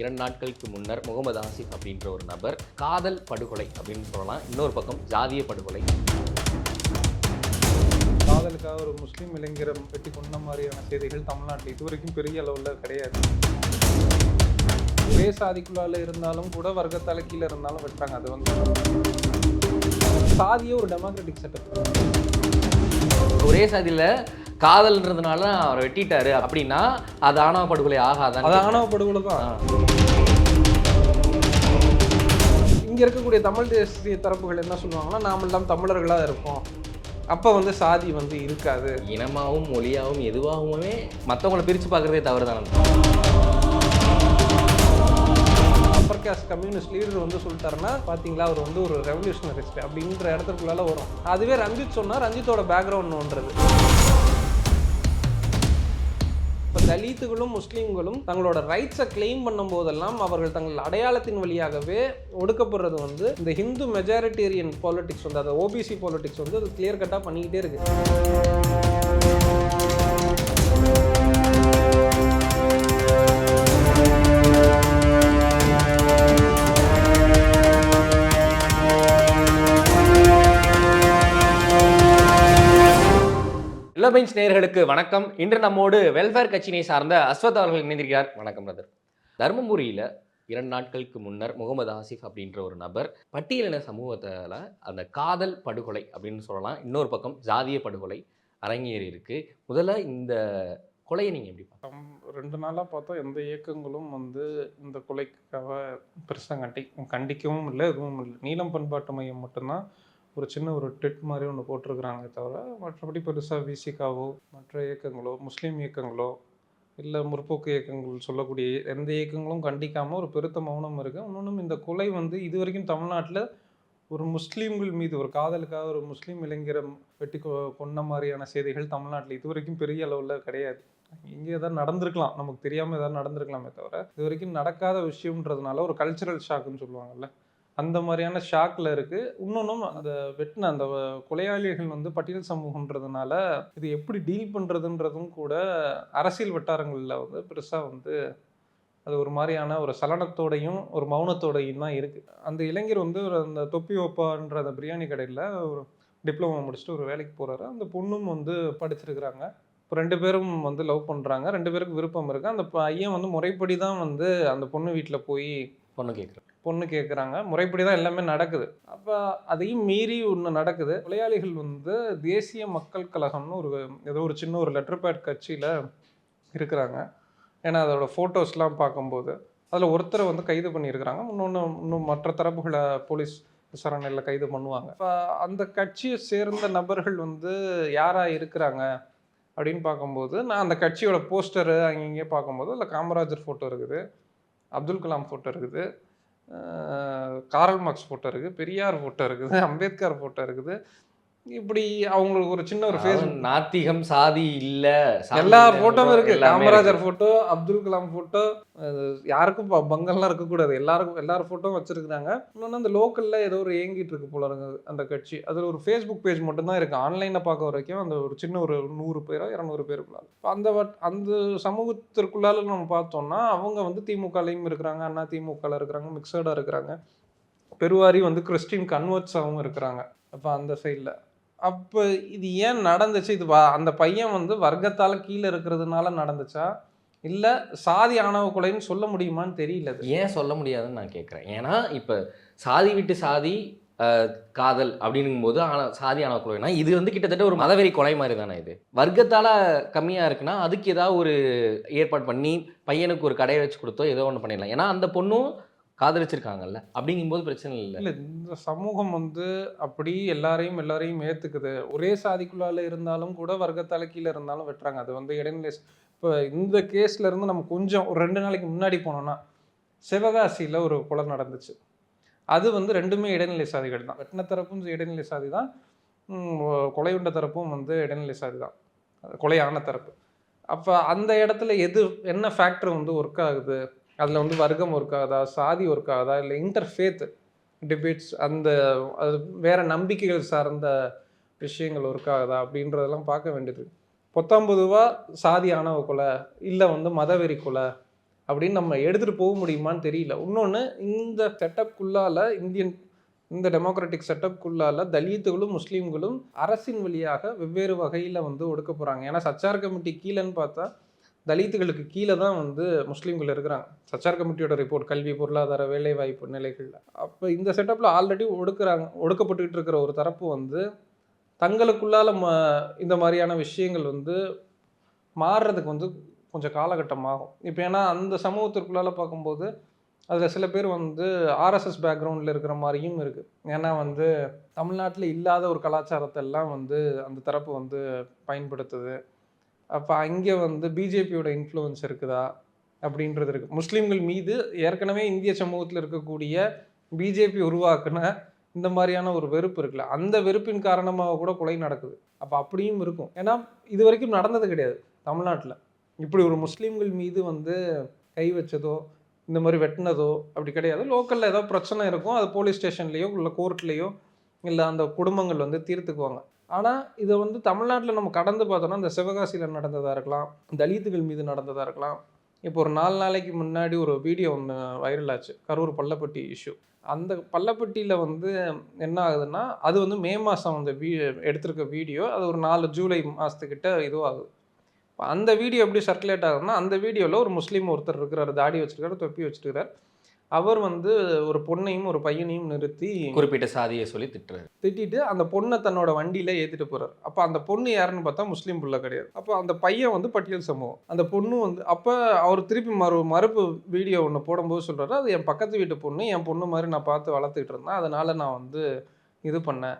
இரண்டு நாட்களுக்கு முன்னர் முகமது ஆசிப் அப்படின்ற ஒரு நபர் காதல் படுகொலை அப்படின்னு சொல்லலாம். இன்னொரு பக்கம் ஜாதிய படுகொலை. காதலுக்காக ஒரு முஸ்லீம் இளைஞரை வெட்டி கொண்ட மாதிரியான செய்திகள் தமிழ்நாட்டில் இதுவரைக்கும் பெரிய அளவில் கிடையாது. ஒரே சாதிக்குள்ளால இருந்தாலும் கூட வர்க்கத்தால கீழே இருந்தாலும் வெட்டுறாங்க. அது வந்து சாதியே ஒரு டெமோக்ராட்டிக் செட்டப் ஒரே சாதியில் காதல்ன்றதுனால அவரை வெட்டிட்டாரு. அப்படின்னா அது ஆணவ படுகொலை ஆகாதான் அது ஆணவ படுகொலை தான். இங்க இருக்கக்கூடிய தமிழ் தேசிய தரப்புகள் என்ன சொல்லுவாங்கன்னா நாமெல்லாம் தமிழர்களா இருப்போம். அப்ப வந்து சாதி வந்து இருக்காது. இனமாவும் மொழியாவும் எதுவாகவுமே மற்றவங்கள பிரித்து பார்க்குறதே தவறு தானே அப்பர் கம்யூனிஸ்ட் லீடர் வந்து சொல்லிட்டாருன்னா பார்த்தீங்களா அவர் வந்து ஒரு ரெவல்யூஷனரிஸ்ட் அப்படின்ற இடத்துக்குள்ளால வரும். அதுவே ரஞ்சித் சொன்னால் ரஞ்சித்தோட பேக்ரவுண்ட் ஒன்றது. இப்போ தலித்துகளும் முஸ்லீம்களும் தங்களோட ரைட்ஸை கிளைம் பண்ணும் போதெல்லாம் அவர்கள் தங்கள் அடையாளத்தின் வழியாகவே ஒடுக்கப்படுறது வந்து இந்த ஹிந்து மெஜாரிட்டேரியன் பாலிட்டிக்ஸ் வந்து அதை ஓபிசி பாலிட்டிக்ஸ் வந்து அது கிளியர் கட்டாக பண்ணிக்கிட்டே இருக்கு. இளபெஞ்ச் நேர்களுக்கு வணக்கம். இன்று நம்மோடு வெல்ஃபேர் கட்சியினை சார்ந்த அஸ்வத் அவர்கள் இணைந்திருக்கிறார். வணக்கம் பிரதர் தருமபுரியில் இரண்டு நாட்களுக்கு முன்னர் முகமது ஆசிஃப் அப்படின்ற ஒரு நபர் பட்டியலின சமூகத்தில் அந்த காதல் படுகொலை அப்படின்னு சொல்லலாம். இன்னொரு பக்கம் ஜாதிய படுகொலை அரங்கேறி இருக்கு. முதல்ல இந்த கொலையை நீங்கள் எப்படி ரெண்டு நாளாக பார்த்தா எந்த இயக்கங்களும் வந்து இந்த கொலைக்காக பெருசாக கண்டி கண்டிக்கவும் இல்லை எதுவும் இல்லை. நீளம் பண்பாட்டு மையம் மட்டும்தான் ஒரு சின்ன ஒரு டெட் மாதிரி ஒன்று போட்டிருக்கிறாங்க தவிர மற்றபடி பெருசாக விசிகாவோ மற்ற இயக்கங்களோ முஸ்லீம் இயக்கங்களோ இல்லை முற்போக்கு இயக்கங்கள் சொல்லக்கூடிய எந்த இயக்கங்களும் கண்டிக்காமல் ஒரு பெருத்த மௌனம் இருக்குது இன்னொன்றும் இந்த கொலை வந்து இது வரைக்கும் தமிழ்நாட்டில் ஒரு முஸ்லீம்கள் மீது ஒரு காதலுக்காக ஒரு முஸ்லீம் இளைஞரை வெட்டி கொ- கொன்ன மாதிரியான செய்திகள் தமிழ்நாட்டில் இது வரைக்கும் பெரிய அளவில் கிடையாது. இங்கே ஏதாவது நடந்திருக்கலாம். நமக்கு தெரியாமல் ஏதாவது நடந்திருக்கலாமே தவிர இது வரைக்கும் நடக்காத விஷயம்ன்றதுனால ஒரு கல்ச்சுரல் ஷாக்குன்னு சொல்லுவாங்கல்ல. அந்த மாதிரியான ஷாக்கில் இருக்குது இன்னொன்றும் அந்த வெட்டின அந்த வ- கொலையாளிகள் வந்து பட்டியல் சமூகன்றதுனால இது எப்படி டீல் பண்ணுறதுன்றதும் கூட அரசியல் வட்டாரங்களில் வந்து பெருசாக வந்து அது ஒரு மாதிரியான ஒரு சலனத்தோடையும் ஒரு மௌனத்தோடையும் தான் இருக்குது அந்த இளைஞர் வந்து ஒரு அந்த தொப்பி ஓப்பான்ற அந்த பிரியாணி கடையில் ஒரு டிப்ளமோ முடிச்சுட்டு ஒரு வேலைக்கு போகிறாரு அந்த பொண்ணும் வந்து படிச்சிருக்கிறாங்க. இப்போ ரெண்டு பேரும் வந்து லவ் பண்ணுறாங்க ரெண்டு பேருக்கு விருப்பம் இருக்குது அந்த பையன் வந்து முறைப்படி தான் வந்து அந்த பொண்ணு வீட்டில் போய் பொண்ணு கேட்குறேன் பொண்ணு கேட்குறாங்க முறைப்படி தான் எல்லாமே நடக்குது. அப்போ அதையும் மீறி ஒன்று நடக்குது. கொலையாளிகள் வந்து தேசிய மக்கள் கழகம்னு ஒரு ஏதோ ஒரு சின்ன ஒரு லெட்டர் பேட் கட்சியில் இருக்கிறாங்க. ஏன்னா அதோடய ஃபோட்டோஸ்லாம் பார்க்கும்போது அதில் ஒருத்தரை வந்து கைது பண்ணியிருக்கிறாங்க. இன்னொன்று இன்னும் மற்ற தரப்புகளை போலீஸ் விசாரணையில் கைது பண்ணுவாங்க. இப்போ அந்த கட்சியை சேர்ந்த நபர்கள் வந்து யாராக இருக்கிறாங்க அப்படின்னு பார்க்கும்போது நான் அந்த கட்சியோட போஸ்டரு அங்கங்கே பார்க்கும்போது அதில் காமராஜர் ஃபோட்டோ இருக்குது. அப்துல் கலாம் ஃபோட்டோ இருக்குது. காரல் மார்க்ஸ் ஃபோட்டோ இருக்குது பெரியார் ஃபோட்டோ இருக்குது அம்பேத்கர் ஃபோட்டோ இருக்குது. இப்படி அவங்களுக்கு ஒரு சின்ன ஒரு ஃபேஸ் நாத்திகம் சாதி இல்ல. எல்லா இல்ல, ஃபோட்டோவும் இருக்கு. காமராஜர் ஃபோட்டோ அப்துல் கலாம் ஃபோட்டோ யாருக்கும் ப- பங்கம்லாம் இருக்கக்கூடாது எல்லாருக்கும் எல்லார் ஃபோட்டோவும் வச்சிருக்காங்க இன்னொன்று அந்த லோக்கல்ல ஏதோ ஒரு ஏங்கிட்டு இருக்கு போல இருக்குது அந்த கட்சி. அதில் ஒரு ஃபேஸ்புக் பேஜ் மட்டும்தான் இருக்கு. ஆன்லைனில் பார்க்க வரைக்கும் அந்த ஒரு சின்ன ஒரு நூறு பேரோ இரநூறு பேருக்குள்ளால இப்ப அந்த அந்த சமூகத்திற்குள்ளால நம்ம பார்த்தோம்னா அவங்க வந்து திமுகலையும் இருக்கிறாங்க அண்ணா திமுகல இருக்கிறாங்க மிக்சடாக இருக்கிறாங்க. பெருவாரி வந்து கிறிஸ்டின் கன்வெர்ட்ஸாகவும் இருக்கிறாங்க. அப்போ அந்த சைடில் அப்போ இது ஏன் நடந்துச்சு? இது அந்த பையன் வந்து வர்க்கத்தால் கீழே இருக்கிறதுனால நடந்துச்சா? இல்லை சாதி ஆணவ கொலைன்னு சொல்ல முடியுமான்னு தெரியல ஏன் சொல்ல முடியாதுன்னு நான் கேட்குறேன் ஏன்னா இப்போ சாதி விட்டு சாதி காதல் அப்படிங்கும்போது ஆன சாதி ஆணவ கொலைனா இது வந்து கிட்டத்தட்ட ஒரு மதவெறி கொலை மாதிரி தானே இது. வர்க்கத்தால் கம்மியாக இருக்குன்னா அதுக்கு ஏதாவது ஒரு ஏற்பாடு பண்ணி பையனுக்கு ஒரு கடையை வச்சு கொடுத்தோ ஏதோ ஒன்று பண்ணிடலாம். ஏன்னா அந்த பொண்ணும் காதலிச்சிருக்காங்கல்ல? அப்படிங்கும்போது பிரச்சனை இல்லை. இல்லை இந்த சமூகம் வந்து அப்படி எல்லாரையும் எல்லாரையும் ஏற்றுக்குது ஒரே சாதிக்குள்ளால இருந்தாலும் கூட வர்க்கத்தால கீழே இருந்தாலும் வெட்டுறாங்க. அது வந்து இடைநிலை இப்போ இந்த கேஸ்ல இருந்து நம்ம கொஞ்சம் ஒரு ரெண்டு நாளைக்கு முன்னாடி போனோம்னா சிவகாசியில் ஒரு கொலை நடந்துச்சு. அது வந்து ரெண்டுமே இடைநிலை சாதிகள் தான். வெட்டின தரப்பும் இடைநிலை சாதி தான். கொலையுண்ட தரப்பும் வந்து இடைநிலை சாதி தான். கொலையான தரப்பு. அப்போ அந்த இடத்துல எது என்ன ஃபேக்டர் வந்து ஒர்க் ஆகுது? அதில் வந்து வர்க்கம் ஒர்க் ஆகுதா சாதி ஒர்க் ஆகுதா இல்லை இன்டர்ஃபேத் டிபேட்ஸ் அந்த அது வேறு நம்பிக்கைகள் சார்ந்த விஷயங்கள் ஒர்க் ஆகுதா அப்படின்றதெல்லாம் பார்க்க வேண்டியது. பொத்தாம்பதுவாக சாதி ஆணவ கொலை இல்லை வந்து மதவெறி கொலை அப்படின்னு நம்ம எடுத்துகிட்டு போக முடியுமான்னு தெரியல. இன்னொன்று இந்த செட்டப்குள்ளால் இந்தியன் இந்த டெமோக்ராட்டிக் செட்டப்குள்ளால் தலித்துகளும் முஸ்லீம்களும் அரசின் வழியாக வெவ்வேறு வகையில் வந்து ஒடுக்க போகிறாங்க ஏன்னா சச்சார் கமிட்டி கீழேன்னு பார்த்தா தலித்துகளுக்கு கீழே தான் வந்து முஸ்லீம்கள் இருக்கிறாங்க. சச்சார் கமிட்டியோட ரிப்போர்ட் கல்வி பொருளாதார வேலைவாய்ப்பு நிலைகளில் அப்போ இந்த செட்டப்பில் ஆல்ரெடி ஒடுக்குறாங்க ஒடுக்கப்பட்டுக்கிட்டு இருக்கிற ஒரு தரப்பு வந்து தங்களுக்குள்ளால ம இந்த மாதிரியான விஷயங்கள் வந்து மாறுறதுக்கு வந்து கொஞ்சம் காலகட்டம் ஆகும் இப்போ ஏன்னா அந்த சமூகத்திற்குள்ளால பார்க்கும்போது அதில் சில பேர் வந்து ஆர்எஸ்எஸ் பேக்ரவுண்டில் இருக்கிற மாதிரியும் இருக்குது ஏன்னா வந்து தமிழ்நாட்டில் இல்லாத ஒரு கலாச்சாரத்தை எல்லாம் வந்து அந்த தரப்பு வந்து பயன்படுத்துது. அப்போ அங்கே வந்து பிஜேபியோட இன்ஃப்ளூயன்ஸ் இருக்குதா? அப்படின்றது இருக்குது முஸ்லீம்கள் மீது ஏற்கனவே இந்திய சமூகத்தில் இருக்கக்கூடிய பிஜேபி உருவாக்குன இந்த மாதிரியான ஒரு வெறுப்பு இருக்குல்ல அந்த வெறுப்பின் காரணமாக கூட கொலை நடக்குது. அப்போ அப்படியும் இருக்கும். ஏன்னா இது வரைக்கும் நடந்தது கிடையாது தமிழ்நாட்டில். இப்படி ஒரு முஸ்லீம்கள் மீது வந்து கை வச்சதோ இந்த மாதிரி வெட்டினதோ அப்படி கிடையாது. லோக்கலில் ஏதோ பிரச்சனை இருக்கும். அது போலீஸ் ஸ்டேஷன்லேயோ இல்லை கோர்ட்லேயோ இல்லை அந்த குடும்பங்கள் வந்து தீர்த்துக்குவாங்க. ஆனால் இதை வந்து தமிழ்நாட்டில் நம்ம கடந்து பார்த்தோம்னா இந்த சிவகாசியில் நடந்ததாக இருக்கலாம் தலித்துகள் மீது நடந்ததாக இருக்கலாம். இப்போ ஒரு நாலு நாளைக்கு முன்னாடி ஒரு வீடியோ ஒன்று வைரல் ஆச்சு. கரூர் பள்ளப்பட்டி இஷ்யூ அந்த பள்ளப்பட்டியில் வந்து என்ன ஆகுதுன்னா அது வந்து மே மாதம் அந்த வீ எடுத்திருக்க வீடியோ அது ஒரு நாலு ஜூலை மாதத்துக்கிட்ட இதுவாகுது. இப்போ அந்த வீடியோ எப்படி சர்க்குலேட் ஆகுதுன்னா அந்த வீடியோவில் ஒரு முஸ்லீம் ஒருத்தர் இருக்கிறார் தாடி வச்சுருக்காரு தொப்பி வச்சிருக்காரு அவர் வந்து ஒரு பொண்ணையும் ஒரு பையனையும் நிறுத்தி குறிப்பிட்ட சாதியை சொல்லி திட்டுறாரு. திட்டிட்டு அந்த பொண்ணை தன்னோட வண்டியில ஏத்திட்டு போறாரு. அப்போ அந்த பொண்ணு யாருன்னு பார்த்தா முஸ்லீம் புள்ள கிடையாது. அப்போ அந்த பையன் வந்து பட்டியல் சமூகம். அந்த பொண்ணு வந்து அப்போ அவர் திருப்பி மறு மறுப்பு வீடியோ ஒன்று போடும்போது சொல்றாரு அது என் பக்கத்து வீட்டு பொண்ணு என் பொண்ணு மாதிரி நான் பார்த்து வளர்த்துக்கிட்டு இருந்தேன். அதனால நான் வந்து இது பண்ணேன்.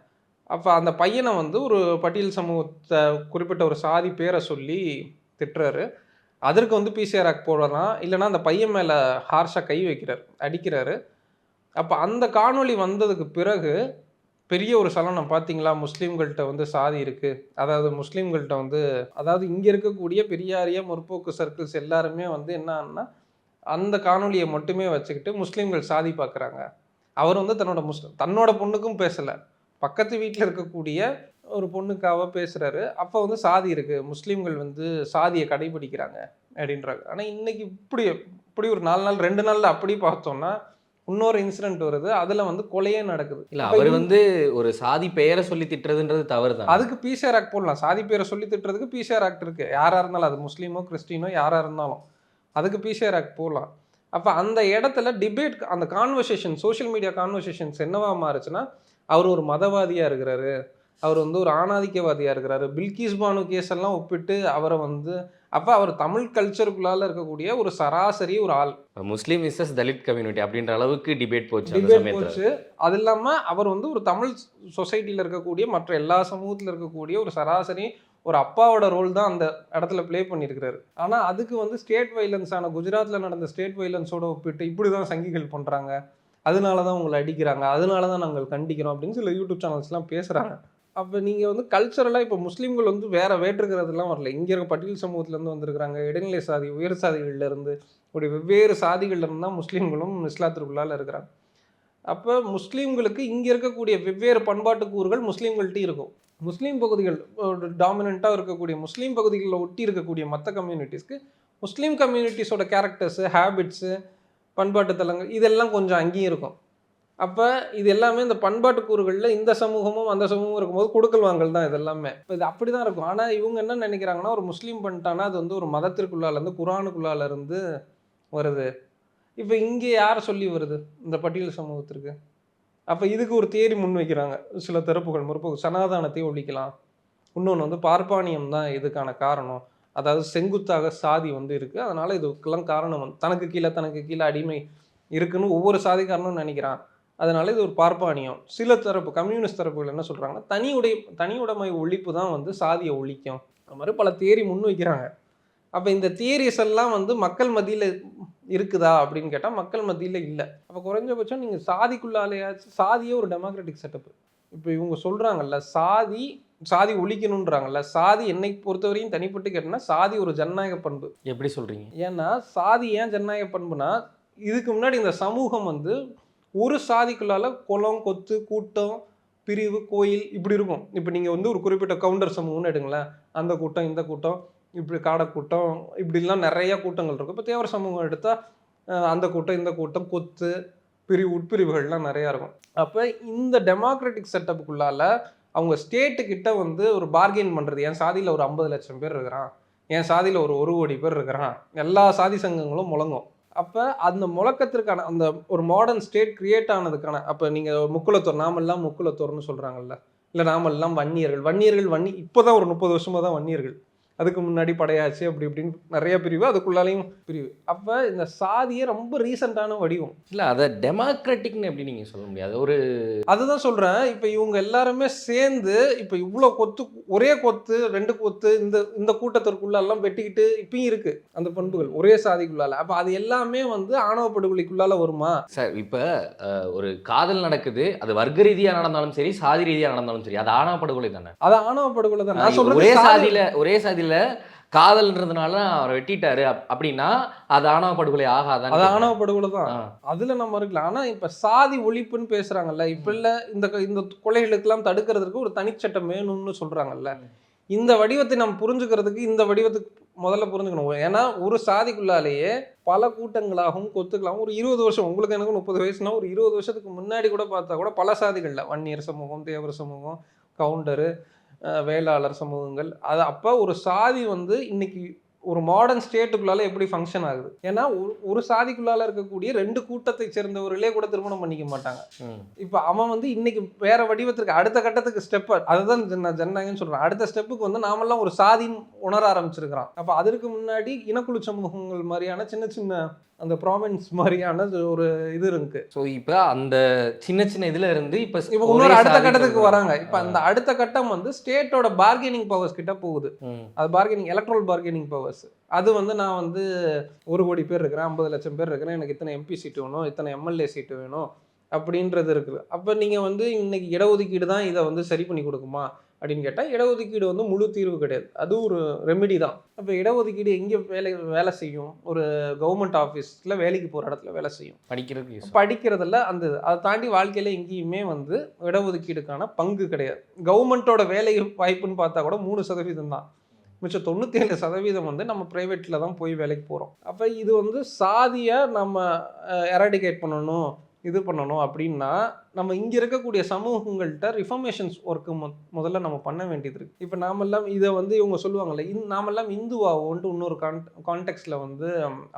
அப்போ அந்த பையனை வந்து ஒரு பட்டியல் சமூகத்தை குறிப்பிட்ட ஒரு சாதி பேரை சொல்லி திட்டுறாரு. அதற்கு வந்து பிசிஆர் ஆக்ட் போடலாம். இல்லைன்னா அந்த பையன் மேலே ஹார்ஷாக கை வைக்கிறார் அடிக்கிறாரு. அப்போ அந்த காணொளி வந்ததுக்கு பிறகு பெரிய ஒரு சலனம் பார்த்தீங்களா முஸ்லீம்கள்கிட்ட வந்து சாதி இருக்குது அதாவது முஸ்லீம்கள்கிட்ட வந்து அதாவது இங்கே இருக்கக்கூடிய பெரியாரிய முற்போக்கு சர்க்கிள்ஸ் எல்லாருமே வந்து என்னன்னா அந்த காணொலியை மட்டுமே வச்சுக்கிட்டு முஸ்லீம்கள் சாதி பார்க்குறாங்க அவர் வந்து தன்னோட முஸ் தன்னோட பொண்ணுக்கும் பேசலை. பக்கத்து வீட்டில் இருக்கக்கூடிய ஒரு பொண்ணுக்காக பேசுகிறாரு அப்போ வந்து சாதி இருக்குது முஸ்லீம்கள் வந்து சாதியை கடைபிடிக்கிறாங்க அப்படின்றாங்க ஆனால் இன்னைக்கு இப்படி இப்படி ஒரு நாலு நாள் ரெண்டு நாளில் அப்படி பார்த்தோம்னா இன்னொரு இன்சிடென்ட் வருது. அதில் வந்து கொலையே நடக்குது. இல்ல அவர் வந்து ஒரு சாதி பெயரை சொல்லி திட்டுறதுன்றது தவறு தான் அதுக்கு பிசிஆர் ஆக்ட் போடலாம். சாதி பேரை சொல்லி திட்டுறதுக்கு பிசிஆர் ஆக்ட் இருக்கு. யாரா இருந்தாலும் அது முஸ்லீமோ கிறிஸ்டினோ யாரா இருந்தாலும் அதுக்கு பிசிஆர் ஆக்ட் போடலாம். அப்போ அந்த இடத்துல டிபேட் அந்த கான்வர்சேஷன் சோஷியல் மீடியா கான்வர்சேஷன்ஸ் என்னவா மாறுச்சுன்னா அவர் ஒரு மதவாதியா இருக்கிறாரு. அவர் வந்து ஒரு ஆணாதிக்கவாதியா இருக்கிறாரு. பில்கிஸ் பானு கேஸ் எல்லாம் ஒப்பிட்டு அவரை வந்து அப்போ அவர் தமிழ் கல்ச்சருக்குள்ளால இருக்கக்கூடிய ஒரு சராசரி ஒரு ஆள். முஸ்லீம் விசஸ் தலித் கம்யூனிட்டி அப்படின்ற அளவுக்கு டிபேட் போச்சு டிபேட் போச்சு. அது இல்லாமல் அவர் வந்து ஒரு தமிழ் சொசைட்டியில் இருக்கக்கூடிய மற்ற எல்லா சமூகத்தில் இருக்கக்கூடிய ஒரு சராசரி ஒரு அப்பாவோட ரோல் தான் அந்த இடத்துல ப்ளே பண்ணியிருக்கிறாரு. ஆனால் அதுக்கு வந்து ஸ்டேட் வைலன்ஸான குஜராத்தில் நடந்த ஸ்டேட் வைலன்ஸோட ஒப்பிட்டு இப்படி தான் சங்கிகள் பண்ணுறாங்க அதனால தான் உங்களை அடிக்கிறாங்க. அதனால தான் நாங்கள் கண்டிக்கிறோம் அப்படின்னு சில யூடியூப் சேனல்ஸ்லாம் பேசுகிறாங்க அப்போ நீங்கள் வந்து கல்ச்சரலாக இப்போ முஸ்லீம்கள் வந்து வேறு வேற்றுக்கிறதுலாம் வரல. இங்கே இருக்க பட்டியல் சமூகத்துலேருந்து வந்திருக்கிறாங்க. இடைநிலை சாதி உயர் சாதிகள்லேருந்து இப்படி வெவ்வேறு சாதிகள்லேருந்து தான் முஸ்லீம்களும் இஸ்லாத்திற்குள்ளால இருக்கிறாங்க. அப்போ முஸ்லீம்களுக்கு இங்கே இருக்கக்கூடிய வெவ்வேறு பண்பாட்டு கூறுகள் முஸ்லீம்கள்ட்ட இருக்கும். முஸ்லீம் பகுதிகள் டாமினண்ட்டாக இருக்கக்கூடிய முஸ்லீம் பகுதிகளில் ஒட்டி இருக்கக்கூடிய மற்ற கம்யூனிட்டிஸ்க்கு முஸ்லீம் கம்யூனிட்டிஸோட கேரக்டர்ஸு ஹேபிட்ஸு பண்பாட்டு தலங்கள் இதெல்லாம் கொஞ்சம் அங்கேயும் இருக்கும். அப்போ இது எல்லாமே இந்த பண்பாட்டு கூறுகளில் இந்த சமூகமும் அந்த சமூகமும் இருக்கும்போது கொடுக்கல் வாங்கல் தான் இது எல்லாமே. இப்போ இது அப்படி தான் இருக்கும். ஆனால் இவங்க என்ன நினைக்கிறாங்கன்னா ஒரு முஸ்லீம் பண்ணிட்டானா அது வந்து ஒரு மதத்திற்குள்ளால இருந்து இருந்து வருது. இப்போ இங்கே யார் சொல்லி வருது? இந்த பட்டியல் சமூகத்திற்கு. அப்போ இதுக்கு ஒரு தேரி முன் வைக்கிறாங்க. சில தரப்புகள் முற்போக்கு சனாதானத்தை ஒழிக்கலாம். இன்னொன்று வந்து பார்ப்பானியம் தான் இதுக்கான காரணம். அதாவது செங்குத்தாக சாதி வந்து இருக்குது அதனால் இதுக்கெல்லாம் காரணம் வந்து தனக்கு கீழே தனக்கு கீழே அடிமை இருக்குன்னு ஒவ்வொரு சாதிக்காரனும் நினைக்கிறான். அதனால இது ஒரு பார்ப்பானியம் சில தரப்பு கம்யூனிஸ்ட் தரப்புகள் என்ன சொல்கிறாங்கன்னா தனி உடை தனி உடைமை ஒழிப்பு தான் வந்து சாதியை ஒழிக்கும். அது மாதிரி பல தேரி முன் வைக்கிறாங்க அப்போ இந்த தியரிஸ் எல்லாம் வந்து மக்கள் மத்தியில் இருக்குதா அப்படின்னு கேட்டால் மக்கள் மத்தியில் இல்லை. அப்போ குறைஞ்சபட்சம் நீங்கள் சாதிக்குள்ளாலேயாச்சும் சாதியே ஒரு டெமோக்ராட்டிக் செட்டப் இப்போ இவங்க சொல்கிறாங்கல்ல சாதி சாதி ஒழிக்கணுன்றாங்கல்ல சாதி என்னை பொறுத்தவரையும் தனிப்பட்டு கேட்டோம்னா சாதி ஒரு ஜனநாயக பண்பு. எப்படி சொல்றீங்க? ஏன்னா சாதி ஏன் ஜனநாயக பண்புனா இதுக்கு முன்னாடி இந்த சமூகம் வந்து ஒரு சாதிக்குள்ளால குளம் கொத்து கூட்டம் பிரிவு கோயில் இப்படி இருக்கும். இப்போ நீங்கள் வந்து ஒரு குறிப்பிட்ட கவுண்டர் சமூகம்னு எடுங்களேன். அந்த கூட்டம் இந்த கூட்டம் இப்படி காடை கூட்டம் இப்படிலாம் நிறைய கூட்டங்கள் இருக்கும். இப்போ தேவர் சமூகம் எடுத்தால் அந்த கூட்டம் இந்த கூட்டம் கொத்து பிரிவு உட்பிரிவுகள்லாம் நிறையா இருக்கும். அப்போ இந்த டெமோக்ராட்டிக் செட்டப்புக்குள்ளால அவங்க ஸ்டேட்டுக்கிட்ட வந்து ஒரு பார்கெயின் பண்ணுறது என் சாதியில் ஒரு ஐம்பது லட்சம் பேர் இருக்கிறான். என் சாதியில் ஒரு ஒரு கோடி பேர் இருக்கிறான். எல்லா சாதி சங்கங்களும் முழங்கும். அப்போ அந்த முழக்கத்திற்கான அந்த ஒரு மாடர்ன் ஸ்டேட் கிரியேட் ஆனதுக்கான அப்போ நீங்கள் முக்குலத்தோர் நாமெல்லாம் முக்குலத்தோர்னு சொல்கிறாங்கல்ல இல்லை நாமெல்லாம் வன்னியர்கள். வன்னியர்கள் வன்னி இப்போ தான் ஒரு முப்பது வருஷமாக தான் வன்னியர்கள். அதுக்கு முன்னாடி படையாச்சு அப்படி இப்படின்னு நிறைய பிரிவு அதுக்குள்ளாலையும் பிரிவு. அப்போ இந்த சாதியே ரொம்ப ரீசெண்டான வடிவம். இல்லை அதை டெமோக்ராட்டிக்னு எப்படி நீங்கள் சொல்ல முடியாது ஒரு அதுதான் சொல்கிறேன் இப்போ இவங்க எல்லாருமே சேர்ந்து இப்போ இவ்வளோ கொத்து ஒரே கொத்து ரெண்டு கொத்து இந்த இந்த கூட்டத்திற்குள்ள எல்லாம் வெட்டிக்கிட்டு இப்பயும் இருக்கு அந்த பண்புகள் ஒரே சாதிக்குள்ளால. அப்போ அது எல்லாமே வந்து ஆணவ படுகொலைக்குள்ளால வருமா? சார் இப்போ ஒரு காதல் நடக்குது அது வர்க்க ரீதியாக நடந்தாலும் சரி சாதி ரீதியாக நடந்தாலும் சரி அது ஆணவ படுகொலை தானே? அது ஆணவ படுகொலை தான். ஒரே சாதி- சாதியில ஒரே சாதியில காதல்ன்றதுனால அவரை வெட்டிட்டாரு. அப்- அப்படின்னா அது ஆணவ படுகொலை ஆகாதான் அது ஆணவ படுகொலை தான். அதுல நம்ம இருக்கலாம். ஆனா இப்ப சாதி ஒழிப்புன்னு பேசுறாங்கல்ல இப்ப இல்ல இந்த இந்த கொலைகளுக்கெல்லாம் தடுக்கிறதுக்கு ஒரு தனிச்சட்டம் வேணும்னு சொல்றாங்கல்ல. இந்த வடிவத்தை நம்ம புரிஞ்சுக்கிறதுக்கு இந்த வடிவத்துக்கு முதல்ல புரிஞ்சுக்கணும். ஏன்னா ஒரு சாதிக்குள்ளாலேயே பல கூட்டங்களாகவும் கொத்துக்களாகவும் ஒரு இருபது வருஷம் உங்களுக்கு எனக்கு முப்பது வயசுனா ஒரு இருபது வருஷத்துக்கு முன்னாடி கூட பார்த்தா கூட பல சாதிகள்ல வன்னியர் சமூகம் தேவர் சமூகம் கவுண்டரு வேளாளர் சமூகங்கள். அது அப்போ ஒரு சாதி வந்து இன்னைக்கு ஒரு மாடர்ன் ஸ்டேட்டுக்குள்ளால எப்படி ஃபங்க்ஷன் ஆகுது? ஏன்னா ஒரு சாதிக்குள்ளால இருக்கக்கூடிய ரெண்டு கூட்டத்தை சேர்ந்தவர்களே கூட திருமணம் பண்ணிக்க மாட்டாங்க. இப்போ அவன் வந்து இன்னைக்கு வேற வடிவத்திற்கு அடுத்த கட்டத்துக்கு ஸ்டெப் அதுதான் ஜன- ஜனநாயகம்னு சொல்றேன். அடுத்த ஸ்டெப்புக்கு வந்து நாமெல்லாம் ஒரு சாதின்னு உணர ஆரம்பிச்சிருக்கிறோம் அப்போ அதற்கு முன்னாடி இனக்குழு சமூகங்கள் மாதிரியான சின்ன சின்ன அந்த ப்ராமின்ஸ் மாதிரியான ஒரு இது இருக்கு. ஸோ இப்போ அந்த சின்ன சின்ன இதுல இருந்து இப்போ இப்போ இன்னொரு அடுத்த கட்டத்துக்கு வராங்க. இப்போ அந்த அடுத்த கட்டம் வந்து ஸ்டேட்டோட பார்கெனிங் பவர்ஸ் கிட்ட போகுது. அது பார்கெனிங் எலக்ட்ரல் பார்கெனிங் பவர்ஸ் அது வந்து நான் வந்து ஒரு கோடி பேர் இருக்கிறேன் ஐம்பது லட்சம் பேர் இருக்கிறேன் எனக்கு இத்தனை எம்பி சீட்டு வேணும் இத்தனை எம்எல்ஏ சீட்டு வேணும் அப்படின்றது இருக்குது. அப்போ நீங்கள் வந்து இன்னைக்கு இடஒதுக்கீடு தான் இதை வந்து சரி பண்ணி கொடுக்குமா? அப்படின்னு கேட்டால் இடஒதுக்கீடு வந்து முழு தீர்வு கிடையாது. அது ஒரு ரெமெடி தான். அப்போ இடஒதுக்கீடு எங்கே வேலை வேலை செய்யும்? ஒரு கவர்மெண்ட் ஆஃபீஸில் வேலைக்கு போகிற இடத்துல வேலை செய்யும். படிக்கிறதுக்கு படிக்கிறதுல அந்த. அதை தாண்டி வாழ்க்கையில் எங்கேயுமே வந்து இடஒதுக்கீடுக்கான பங்கு கிடையாது. கவர்மெண்ட்டோட வேலை வாய்ப்புன்னு பார்த்தா கூட மூணு சதவீதம் தான். மிச்சம் தொண்ணூற்றி ஏழு சதவீதம் வந்து நம்ம ப்ரைவேட்டில் தான் போய் வேலைக்கு போகிறோம் அப்போ இது வந்து சாதியை நம்ம எராடிகேட் பண்ணணும். இது பண்ணணும் அப்படின்னா நம்ம இங்கே இருக்கக்கூடிய சமூகங்கள்கிட்ட ரிஃபர்மேஷன்ஸ் ஒர்க்கு முதல்ல நம்ம பண்ண வேண்டியது இருக்குது இப்போ நாமெல்லாம் இதை வந்து இவங்க சொல்லுவாங்கல்ல இந் நாமெல்லாம் இந்துவாவோன்ட்டு இன்னொரு கான் கான்டெக்ட்ல வந்து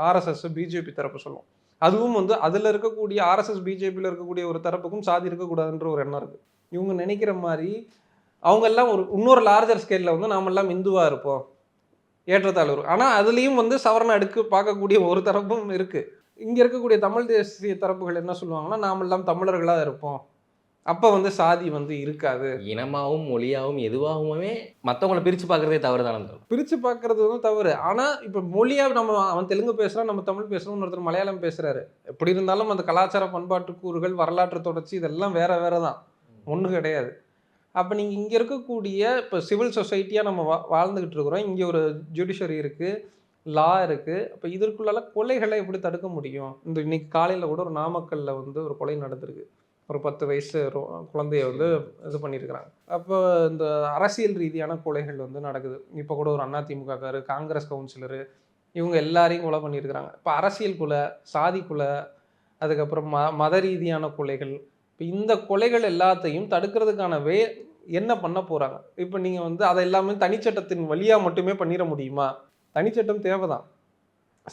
ஆர்எஸ்எஸ் பிஜேபி தரப்பு சொல்லுவோம். அதுவும் வந்து அதில் இருக்கக்கூடிய ஆர்எஸ்எஸ் பிஜேபியில் இருக்கக்கூடிய ஒரு தரப்புக்கும் சாதி இருக்கக்கூடாதுன்ற ஒரு எண்ணம் இருக்குது இவங்க நினைக்கிற மாதிரி அவங்க எல்லாம் ஒரு இன்னொரு லார்ஜர் ஸ்கேலில் வந்து நாமெல்லாம் இந்துவாக இருப்போம். ஏற்றத்தாழ்வு ஆனால் அதுலேயும் வந்து சவரண அடுக்கு பார்க்கக்கூடிய ஒரு தரப்பும் இருக்குது இங்கே இருக்கக்கூடிய தமிழ் தேசிய தரப்புகள் என்ன சொல்லுவாங்கன்னா நாமெல்லாம் தமிழர்களாக இருப்போம். அப்போ வந்து சாதி வந்து இருக்காது. இனமாவும் மொழியாவும் எதுவாகவுமே மற்றவங்களை பிரித்து பார்க்குறதே தவறு தானே பிரித்து பார்க்கறது வந்து தவறு. ஆனால் இப்போ மொழியாக நம்ம அவன் தெலுங்கு பேசுகிறான் நம்ம தமிழ் பேசுகிறோம் ஒருத்தர் மலையாளம் பேசுகிறாரு எப்படி இருந்தாலும் அந்த கலாச்சார பண்பாட்டு கூறுகள் வரலாற்று தொடர்ச்சி இதெல்லாம் வேற வேற தான். ஒன்றும் கிடையாது. அப்போ நீங்கள் இங்கே இருக்கக்கூடிய இப்போ சிவில் சொசைட்டியாக நம்ம வா வாழ்ந்துக்கிட்டு இருக்கிறோம். இங்கே ஒரு ஜுடிஷரி இருக்குது லா இருக்குது அப்போ இதற்குள்ளால கொலைகளை எப்படி தடுக்க முடியும்? இந்த இன்னைக்கு காலையில் கூட ஒரு நாமக்கல்ல வந்து ஒரு கொலை நடந்திருக்கு. ஒரு பத்து வயசு குழந்தைய வந்து இது பண்ணியிருக்கிறாங்க. அப்போ இந்த அரசியல் ரீதியான கொலைகள் வந்து நடக்குது. இப்போ கூட ஒரு அதிமுக காரு காங்கிரஸ் கவுன்சிலரு இவங்க எல்லாரையும் கொலை பண்ணியிருக்கிறாங்க. இப்போ அரசியல் கொலை சாதி கொலை அதுக்கப்புறம் ம மத ரீதியான கொலைகள் இப்போ இந்த கொலைகள் எல்லாத்தையும் தடுக்கிறதுக்கான வே என்ன பண்ண போகிறாங்க இப்போ நீங்கள் வந்து அதை எல்லாமே தனிச்சட்டத்தின் வழியாக மட்டுமே பண்ணிட முடியுமா? தனிச்சட்டம் தேவைதான்.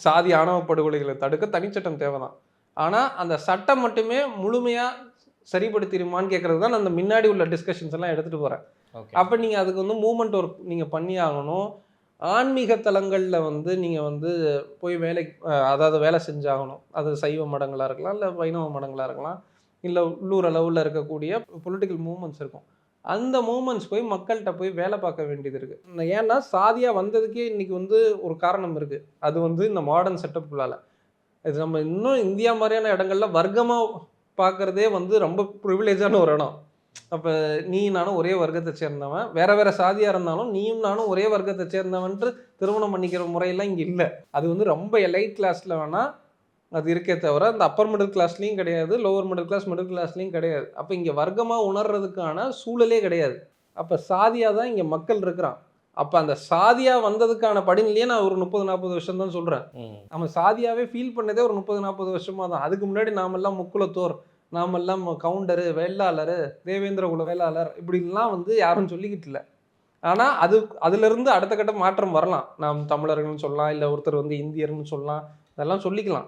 சாதி ஆணவ படுகொலைகளை தடுக்க தனிச்சட்டம் தேவைதான். ஆனால் அந்த சட்டம் மட்டுமே முழுமையாக சரிப்படுத்திடுமான்னு கேட்குறது தான் அந்த முன்னாடி உள்ள டிஸ்கஷன்ஸ் எல்லாம் எடுத்துகிட்டு போகிறேன் அப்போ நீங்கள் அதுக்கு வந்து மூமெண்ட் ஒர்க் நீங்கள் பண்ணி ஆகணும் ஆன்மீக தலங்களில் வந்து நீங்கள் வந்து போய் வேலை அதாவது வேலை செஞ்சாகணும். அது சைவ மடங்களாக இருக்கலாம் இல்லை வைணவ மடங்களாக இருக்கலாம் இல்லை உள்ளூர் அளவில் இருக்கக்கூடிய பொலிட்டிக்கல் மூமெண்ட்ஸ் இருக்கும். அந்த மூமெண்ட்ஸ் போய் மக்கள்கிட்ட போய் வேலை பார்க்க வேண்டியது இருக்குது ஏன்னா சாதியாக வந்ததுக்கே இன்னைக்கு வந்து ஒரு காரணம் இருக்குது அது வந்து இந்த மாடர்ன் செட்டப்புக்குள்ளால இது நம்ம இன்னும் இந்தியா மாதிரியான இடங்கள்ல வர்க்கமாக பார்க்குறதே வந்து ரொம்ப ப்ரிவிலேஜான ஒரு இடம். அப்போ நீ நானும் ஒரே வர்க்கத்தை சேர்ந்தவன். வேற வேற சாதியாக இருந்தாலும் நீயும் நானும் ஒரே வர்க்கத்தை சேர்ந்தவன்ட்டு திருமணம் பண்ணிக்கிற முறையெல்லாம் இங்கே இல்லை. அது வந்து ரொம்ப எலைட் கிளாஸில் வேணால் அது இருக்கே தவிர இந்த அப்பர் மிடில் கிளாஸ்லேயும் கிடையாது லோவர் மிடில் கிளாஸ் மிடில் கிளாஸ்லேயும் கிடையாது. அப்போ இங்கே வர்க்கமாக உணர்றதுக்கான சூழலே கிடையாது. அப்போ சாதியாக தான் இங்கே மக்கள் இருக்கிறான். அப்போ அந்த சாதியாக வந்ததுக்கான படிநிலையே நான் ஒரு முப்பது நாற்பது வருஷம் தான் சொல்கிறேன். நம்ம சாதியாவே ஃபீல் பண்ணதே ஒரு முப்பது நாற்பது வருஷமா தான். அதுக்கு முன்னாடி நாமெல்லாம் முக்குலத்தோர் நாமெல்லாம் கவுண்டரு வேளாளர் தேவேந்திர குல வேளாளர் இப்படிலாம் வந்து யாரும் சொல்லிக்கிட்டு இல்லை. ஆனால் அது அதிலிருந்து அடுத்த கட்ட மாற்றம் வரலாம். நாம் தமிழர்கள்னு சொல்லலாம் இல்லை ஒருத்தர் வந்து இந்தியர்னு சொல்லலாம் அதெல்லாம் சொல்லிக்கலாம்.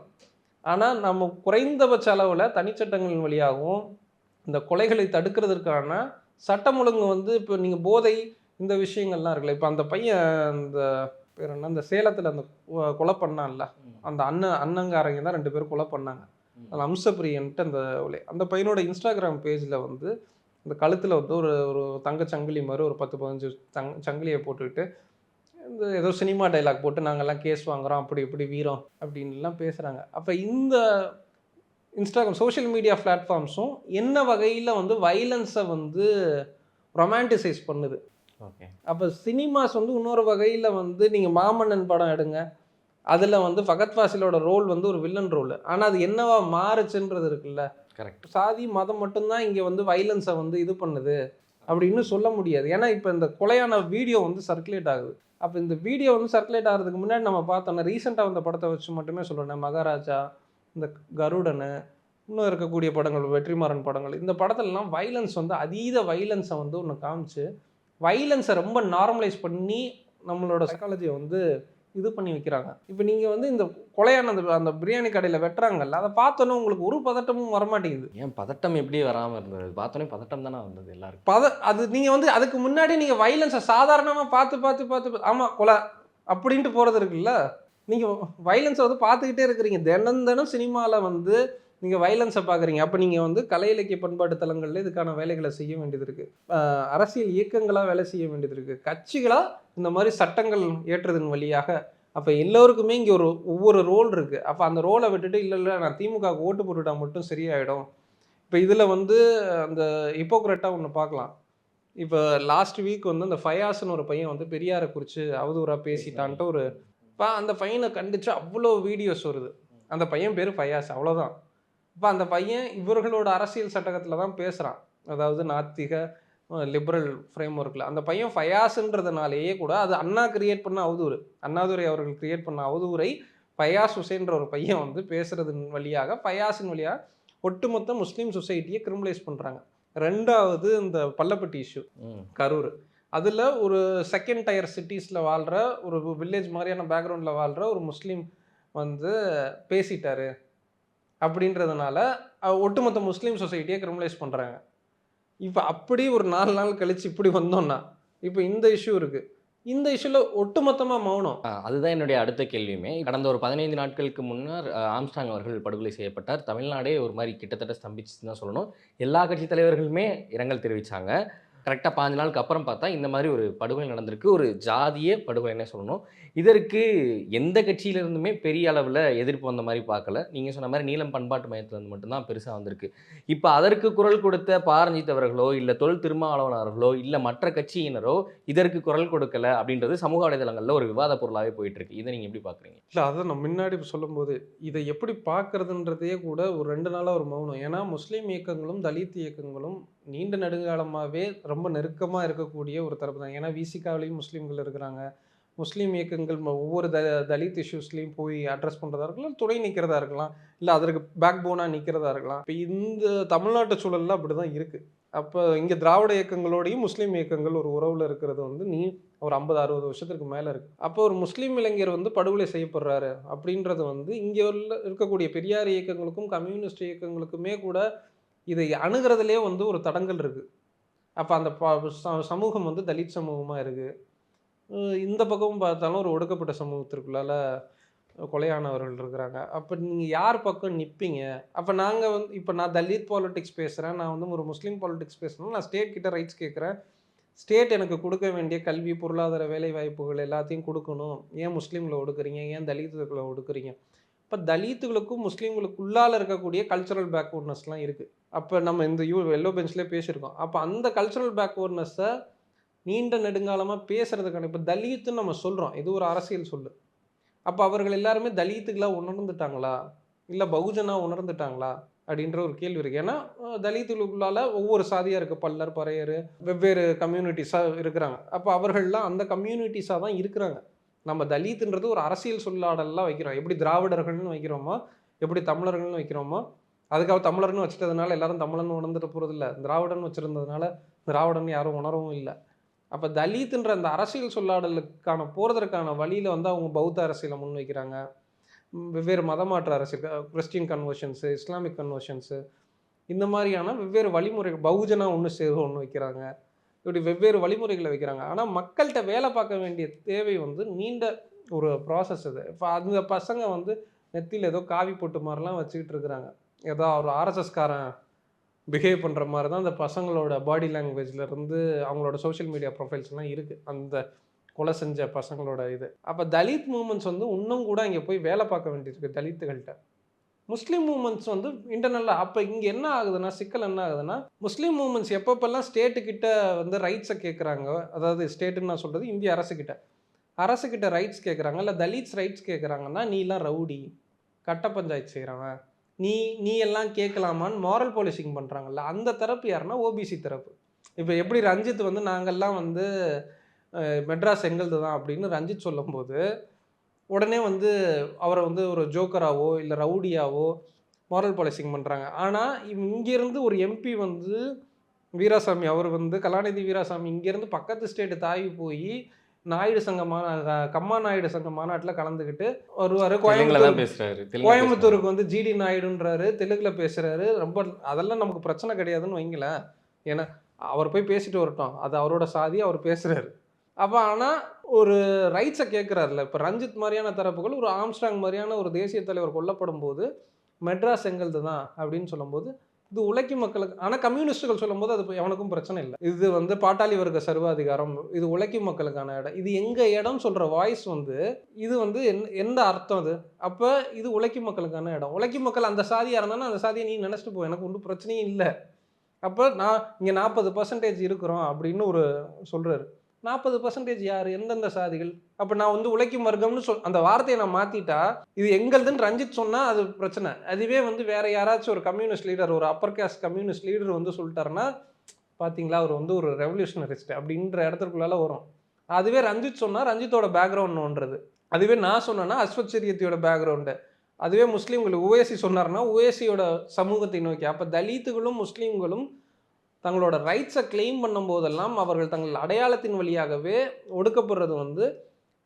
ஆனால் நம்ம குறைந்தபட்ச அளவில் தனிச்சட்டங்களின் வழியாகவும் இந்த கொலைகளை தடுக்கிறதுக்கான சட்டம் ஒழுங்கு வந்து இப்போ நீங்கள் போதை இந்த விஷயங்கள்லாம் இருக்குல்ல இப்போ அந்த பையன் அந்த பேர் என்ன அந்த சேலத்தில் அந்த கொலை பண்ணான்ல. அந்த அண்ணன் அண்ணங்காரங்க தான் ரெண்டு பேரும் கொலை பண்ணாங்க. அந்த அம்சப்பிரியன்ட்டு அந்த அந்த பையனோட இன்ஸ்டாகிராம் பேஜில் வந்து அந்த கழுத்தில் வந்து ஒரு ஒரு தங்க சங்கிலி மாதிரி ஒரு பத்து பதினஞ்சு தங் சங்கிலியை போட்டுக்கிட்டு இந்த ஏதோ சினிமா டைலாக் போட்டு நாங்கெல்லாம் கேஸ் வாங்குறோம் அப்படி இப்படி வீரம் அப்படின்லாம் பேசுகிறாங்க அப்போ இந்த இன்ஸ்டாகிராம் சோஷியல் மீடியா பிளாட்ஃபார்ம்ஸும் என்ன வகையில் வந்து வைலன்ஸை வந்து ரொமான்டிசைஸ் பண்ணுது? ஓகே அப்போ சினிமாஸ் வந்து இன்னொரு வகையில் வந்து நீங்கள் மாமன்னன் படம் எடுங்க. அதில் வந்து ஃபகத் ஃபாசிலோட ரோல் வந்து ஒரு வில்லன் ரோல் ஆனால் அது என்னவா மாறுச்சுன்றது இருக்குல்ல. கரெக்ட் சாதி மதம் மட்டும்தான் இங்கே வந்து வைலன்ஸை வந்து இது பண்ணுது. அப்படின்னு சொல்ல முடியாது. ஏன்னா இப்போ இந்த கொலையான வீடியோ வந்து சர்க்குலேட் ஆகுது. அப்போ இந்த வீடியோ வந்து சர்க்குலேட் ஆகிறதுக்கு முன்னாடி நம்ம பார்த்தோம்னா ரீசெண்டாக வந்த படத்தை வச்சு மட்டுமே சொல்லணும் மகாராஜா இந்த கருடனு இன்னும் இருக்கக்கூடிய படங்கள் வெற்றிமாறன் படங்கள். இந்த படத்துலலாம் வைலன்ஸ் வந்து அதீத வைலன்ஸை வந்து ஒன்று காமிச்சு வைலன்ஸை ரொம்ப நார்மலைஸ் பண்ணி நம்மளோட சைக்காலஜியை வந்து இது பண்ணி வைக்கிறாங்க. இப்போ நீங்கள் வந்து இந்த கொலையான அந்த அந்த பிரியாணி கடையில் வெட்டுறாங்கல்ல அதை பார்த்தோன்னே உங்களுக்கு ஒரு பதட்டமும் வரமாட்டேங்குது. ஏன் பதட்டம் எப்படி வராமல் இருந்தது? பார்த்தோன்னே பதட்டம் தானே வந்தது எல்லாருக்கும். பத அது நீங்கள் வந்து அதுக்கு முன்னாடி நீங்கள் வைலன்ஸை சாதாரணமாக பார்த்து பார்த்து பார்த்து ஆமாம் கொலை அப்படின்ட்டு போகிறது இருக்குல்ல? நீங்கள் வைலன்ஸை வந்து பார்த்துக்கிட்டே இருக்கிறீங்க. தினம் தினம் சினிமாவில் வந்து நீங்கள் வைலன்ஸை பார்க்குறீங்க அப்போ நீங்கள் வந்து கலை இலக்கிய பண்பாட்டு தலங்களில் இதுக்கான வேலைகளை செய்ய வேண்டியது இருக்குது அரசியல் இயக்கங்களாக வேலை செய்ய வேண்டியது இருக்குது கட்சிகளாக இந்த மாதிரி சட்டங்கள் ஏற்றதன் வழியாக அப்போ எல்லோருக்குமே இங்கே ஒரு ஒவ்வொரு ரோல் இருக்குது அப்போ அந்த ரோலை விட்டுட்டு இல்லை இல்லை நான் திமுக ஓட்டு போட்டுட்டா மட்டும் சரியாயிடும். இப்போ இதில் வந்து அந்த ஹிப்போக்ரட்டாக ஒன்று பார்க்கலாம் இப்போ லாஸ்ட் வீக் வந்து அந்த ஃபயாஸ்னு ஒரு பையன் வந்து பெரியாரை குறித்து அவதூறாக பேசிட்டான்ட்டு ஒரு இப்போ அந்த பையனை கண்டிச்சு அவ்வளோ வீடியோஸ் வருது. அந்த பையன் பேர் ஃபயாஸ் அவ்வளோதான் இப்போ அந்த பையன் இவர்களோட அரசியல் சட்டகத்தில் தான் பேசுகிறான் அதாவது நாத்திக லிபரல் ஃப்ரேம் ஒர்க்கில் அந்த பையன் ஃபயாஸ்ன்றதுனாலேயே கூட அது அண்ணா கிரியேட் பண்ண அவதூறு. அண்ணாதுரை அவர்கள் கிரியேட் பண்ண அவதூறை ஃபயாஸ் ஹுசேன்ற ஒரு பையன் வந்து பேசுறதன் வழியாக ஃபயாஸின் வழியாக ஒட்டுமொத்த முஸ்லீம் சொசைட்டியை கிரிமினலைஸ் பண்ணுறாங்க ரெண்டாவது இந்த பள்ளப்பட்டி இஷ்யூ கரூர். அதில் ஒரு செகண்ட் டயர் சிட்டிஸில் வாழ்கிற ஒரு வில்லேஜ் மாதிரியான பேக்ரவுண்டில் வாழ்கிற ஒரு முஸ்லீம் வந்து பேசிட்டாரு. அப்படின்றதுனால ஒட்டுமொத்த முஸ்லீம் சொசைட்டியை கிரிமினலைஸ் பண்ணுறாங்க இப்போ அப்படி ஒரு நாலு நாள் கழிச்சு இப்படி வந்தோம்னா இப்போ இந்த இஷ்யூ இருக்குது இந்த இஷ்யூவில் ஒட்டுமொத்தமாக மௌனம். அதுதான் என்னுடைய அடுத்த கேள்வியுமே. கடந்த ஒரு பதினைந்து நாட்களுக்கு முன்னர் ஆம்ஸ்டாங் அவர்கள் படுகொலை செய்யப்பட்டார். தமிழ்நாடே ஒரு மாதிரி கிட்டத்தட்ட ஸ்தம்பிச்சுன்னு தான் சொல்லணும். எல்லா கட்சி தலைவர்களுமே இரங்கல் தெரிவித்தாங்க கரெக்டாக பாஞ்சு நாளுக்கு அப்புறம் பார்த்தா இந்த மாதிரி ஒரு படுகொலை நடந்திருக்கு. ஒரு ஜாதிய படுகொலைன்னே சொல்லணும். இதற்கு எந்த கட்சியிலிருந்துமே பெரிய அளவில் எதிர்ப்பு வந்த மாதிரி பார்க்கல. நீங்கள் சொன்ன மாதிரி நீளம் பண்பாட்டு மையத்திலேருந்து மட்டும்தான் பெருசாக வந்திருக்கு. இப்போ அதற்கு குரல் கொடுத்த பாரஞ்சித் அவர்களோ இல்லை தொல் திருமாவளவனர்களோ இல்லை மற்ற கட்சியினரோ இதற்கு குரல் கொடுக்கல அப்படின்றது சமூக வலைதளங்களில் ஒரு விவாத பொருளாகவே போயிட்டு இருக்கு இதை நீங்கள் எப்படி பார்க்குறீங்க? இல்லை அதை நான் முன்னாடி சொல்லும்போது இதை எப்படி பார்க்குறதுன்றதே கூட ஒரு ரெண்டு நாளாக ஒரு மௌனம். ஏன்னா முஸ்லீம் இயக்கங்களும் தலித் இயக்கங்களும் நீண்ட நெடுங்காலமாகவே ரொம்ப நெருக்கமாக இருக்கக்கூடிய ஒரு தரப்பு தான். ஏன்னா விசிகாவிலையும் முஸ்லீம்கள் இருக்கிறாங்க. முஸ்லீம் இயக்கங்கள் ம- ஒவ்வொரு த தலித் இஷ்யூஸ்லையும் போய் அட்ரஸ் பண்ணுறதா இருக்கலாம் துணை நிற்கிறதா இருக்கலாம் இல்லை அதற்கு பேக் போனாக நிற்கிறதா இருக்கலாம். இப்போ இந்த தமிழ்நாட்டு சூழலில் அப்படி தான் இருக்குது அப்போ இங்கே திராவிட இயக்கங்களோடையும் முஸ்லீம் இயக்கங்கள் ஒரு உறவில் இருக்கிறது வந்து நீ ஒரு ஐம்பது அறுபது வருஷத்துக்கு மேலே இருக்கு. அப்போ ஒரு முஸ்லீம் இளைஞர் வந்து படுகொலை செய்யப்படுறாரு அப்படின்றது வந்து இங்கே உள்ள இருக்கக்கூடிய பெரியார் இயக்கங்களுக்கும் கம்யூனிஸ்ட் இயக்கங்களுக்குமே கூட இதை அணுகிறதுலே வந்து ஒரு தடங்கல் இருக்குது அப்போ அந்த ப- ச- சமூகம் வந்து தலித் சமூகமாக இருக்குது இந்த பக்கமும் பார்த்தாலும் ஒரு ஒடுக்கப்பட்ட சமூகத்திற்குள்ளால கொலையானவர்கள் இருக்கிறாங்க. அப்போ நீங்கள் யார் பக்கம் நிற்பீங்க அப்போ நாங்கள் வந்து இப்போ நான் தலித் பாலிட்டிக்ஸ் பேசுகிறேன் நான் வந்து ஒரு முஸ்லீம் பாலிட்டிக்ஸ் பேசுகிறேன் நான் ஸ்டேட் கிட்ட ரைட்ஸ் கேட்குறேன் ஸ்டேட் எனக்கு கொடுக்க வேண்டிய கல்வி பொருளாதார வேலை வாய்ப்புகள் எல்லாத்தையும் கொடுக்கணும். ஏன் முஸ்லீம்களை ஒடுக்குறீங்க? ஏன் தலித்துகளை ஒடுக்குறீங்க? இப்போ தலித்துகளுக்கும் முஸ்லீம்களுக்கு உள்ளால் இருக்கக்கூடிய கல்ச்சரல் பேக்வர்ட்னஸ்லாம் இருக்குது அப்போ நம்ம இந்த யூ எல்லோ பெஞ்ச்லேயே பேசியிருக்கோம். அப்போ அந்த கல்ச்சரல் பேக்வர்ட்னஸை நீண்ட நெடுங்காலமாக பேசுகிறதுக்கான இப்போ தலித்துன்னு நம்ம சொல்கிறோம் இது ஒரு அரசியல் சொல்லு. அப்போ அவர்கள் எல்லாருமே தலித்துகளாக உணர்ந்துட்டாங்களா? இல்லை பகுஜனாக உணர்ந்துட்டாங்களா? அப்படின்ற ஒரு கேள்வி இருக்குது ஏன்னா அஹ், தலித்துகளுக்குள்ளால ஒவ்வொரு சாதியாக இருக்குது பல்லர் பறையர் வெவ்வேறு கம்யூனிட்டிஸாக இருக்கிறாங்க. அப்போ அவர்கள்லாம் அந்த கம்யூனிட்டிஸாக தான் இருக்கிறாங்க. நம்ம தலித்துன்றது ஒரு அரசியல் சொல்லாடலாம் வைக்கிறோம். எப்படி திராவிடர்கள்னு வைக்கிறோமோ எப்படி தமிழர்கள்னு வைக்கிறோமோ அதுக்காக தமிழர்னு வச்சுட்டதுனால எல்லாரும் தமிழன் உணர்ந்துட்டு போகிறதில்ல திராவிடன் வச்சுருந்ததுனால திராவிடன் யாரும் உணரவும் இல்லை. அப்போ தலித்துன்ற அந்த அரசியல் சொல்லாடலுக்கான போகிறதற்கான வழியில் வந்து அவங்க பௌத்த அரசியலை முன்வைக்கிறாங்க வைக்கிறாங்க. வெவ்வேறு மதமாற்ற அரசியல் கிறிஸ்டின் கன்வர்ஷன்ஸு இஸ்லாமிக் கன்வர்ஷன்ஸு இந்த மாதிரியான வெவ்வேறு வழிமுறைகள் பகுஜனா ஒன்று சேரும் ஒன்று வைக்கிறாங்க. இப்படி வெவ்வேறு வழிமுறைகளை வைக்கிறாங்க. ஆனால் மக்கள்கிட்ட வேலை பார்க்க வேண்டிய தேவை வந்து நீண்ட ஒரு ப்ராசஸ் இது. இப்போ அந்த பசங்க வந்து நெத்தியில் ஏதோ காவி போட்டு மாதிரிலாம் வச்சுக்கிட்டு இருக்கிறாங்க. ஏதோ ஒரு ஆர்எஸ்எஸ்காரன் பிஹேவ் பண்ணுற மாதிரி தான் அந்த பசங்களோட பாடி லாங்குவேஜ்லேருந்து அவங்களோட சோஷியல் மீடியா ப்ரொஃபைல்ஸ்லாம் இருக்குது அந்த கொலை செஞ்ச பசங்களோட இது. அப்போ தலித் மூமெண்ட்ஸ் வந்து இன்னும் கூட இங்கே போய் வேலை பார்க்க வேண்டியிருக்கு தலித்துகள்கிட்ட. முஸ்லீம் மூமெண்ட்ஸ் வந்து இன்டர்னலாக அப்போ இங்கே என்ன ஆகுதுன்னா சிக்கல் என்ன ஆகுதுன்னா முஸ்லீம் மூமெண்ட்ஸ் எப்பப்பெல்லாம் ஸ்டேட்டுக்கிட்ட வந்து ரைட்ஸை கேட்குறாங்க அதாவது ஸ்டேட்டுன்னு நான் சொல்கிறது இந்திய அரசுக்கிட்ட அரசுக்கிட்ட ரைட்ஸ் கேட்குறாங்க இல்லை தலித்ஸ் ரைட்ஸ் கேட்குறாங்கன்னா நீ எல்லாம் ரவுடி கட்ட பஞ்சாயத்து செய்கிறவன் நீ நீ எல்லாம் கேட்கலாமான்னு மாரல் பாலிசிங் பண்ணுறாங்கல்ல அந்த தரப்பு யாருன்னா ஓபிசி தரப்பு. இப்போ எப்படி ரஞ்சித் வந்து நாங்கள்லாம் வந்து மெட்ராஸ் எங்கள்து தான் அப்படின்னு ரஞ்சித் சொல்லும்போது உடனே வந்து அவரை வந்து ஒரு ஜோக்கராவோ இல்லை ரவுடியாவோ மாரல் பாலிசிங் பண்ணுறாங்க ஆனால் இங்கேருந்து ஒரு எம்பி வந்து வீராசாமி அவர் வந்து கலாநிதி வீராசாமி இங்கேருந்து பக்கத்து ஸ்டேட்டு தாவி போய் நாயுடு சங்க மாநா கம்மா நாயுடு சங்க மாநாட்டில் கலந்துக்கிட்டு வருவார். கோயம்புத்தூர் தெலுங்குல கோயம்புத்தூருக்கு வந்து ஜிடி நாயுடுன்றாரு தெலுங்குல பேசுறாரு. ரொம்ப அதெல்லாம் நமக்கு பிரச்சனை கிடையாதுன்னு வைங்களேன். ஏன்னா அவர் போய் பேசிட்டு வரட்டும். அது அவரோட சாதி அவர் பேசுறாரு. அப்போ ஆனால் ஒரு ரைட்ஸை கேட்குறாருல இப்போ ரஞ்சித் மாதிரியான தரப்புகள் ஒரு ஆம்ஸ்டாங் மாதிரியான ஒரு தேசிய தலைவர் கொல்லப்படும் போது மெட்ராஸ் எங்கள்து தான் அப்படின்னு சொல்லும்போது இது உழைக்கு மக்களுக்கு ஆனால் கம்யூனிஸ்டுகள் சொல்லும்போது அது எவனுக்கும் பிரச்சனை இல்லை. இது வந்து பாட்டாளி வர்க்க சர்வாதிகாரம் இது உழைக்கும் மக்களுக்கான இடம். இது எங்கள் இடம் சொல்கிற வாய்ஸ் வந்து இது வந்து என் எந்த அர்த்தம் அது? அப்போ இது உழைக்கும் மக்களுக்கான இடம். உழைக்கும் மக்கள் அந்த சாதியாக இருந்தாலும் அந்த சாதியை நீ நினச்சிட்டு போ. எனக்கு ஒன்றும் பிரச்சனையும் இல்லை. அப்போ நான் இங்கே நாற்பது பர்சன்டேஜ் இருக்கிறோம் அப்படின்னு ஒரு சொல்கிறாரு நாற்பது பர்சன்டேஜ் யார்? எந்தெந்த சாதிகள்? அப்போ நான் வந்து உழைக்கும் வர்க்கம்னு சொல் அந்த வார்த்தையை நான் மாற்றிட்டா இது எங்களுதுன்னு ரஞ்சித் சொன்னால் அது பிரச்சனை. அதுவே வந்து வேறு யாராச்சும் ஒரு கம்யூனிஸ்ட் லீடர் ஒரு அப்பர் காஸ்ட் கம்யூனிஸ்ட் லீடர் வந்து சொல்லிட்டாருன்னா பார்த்தீங்களா அவர் வந்து ஒரு ரெவல்யூஷனரிஸ்ட் அப்படின்ற இடத்துக்குள்ளால வரும். அதுவே ரஞ்சித் சொன்னால் ரஞ்சித்தோட பேக்ரவுண்ட் ஒன்றது. அதுவே நான் சொன்னேன்னா அஸ்வத் சரியத்தியோட பேக்ரவுண்டு அதுவே முஸ்லீம்கள் உவேசி சொன்னார்னா உவேசியோட சமூகத்தை நோக்கி. அப்போ தலித்துகளும் முஸ்லீம்களும் தங்களோட ரைட்ஸை கிளைம் பண்ணும்போதெல்லாம் அவர்கள் தங்கள் அடையாளத்தின் வழியாகவே ஒடுக்கப்படுறது வந்து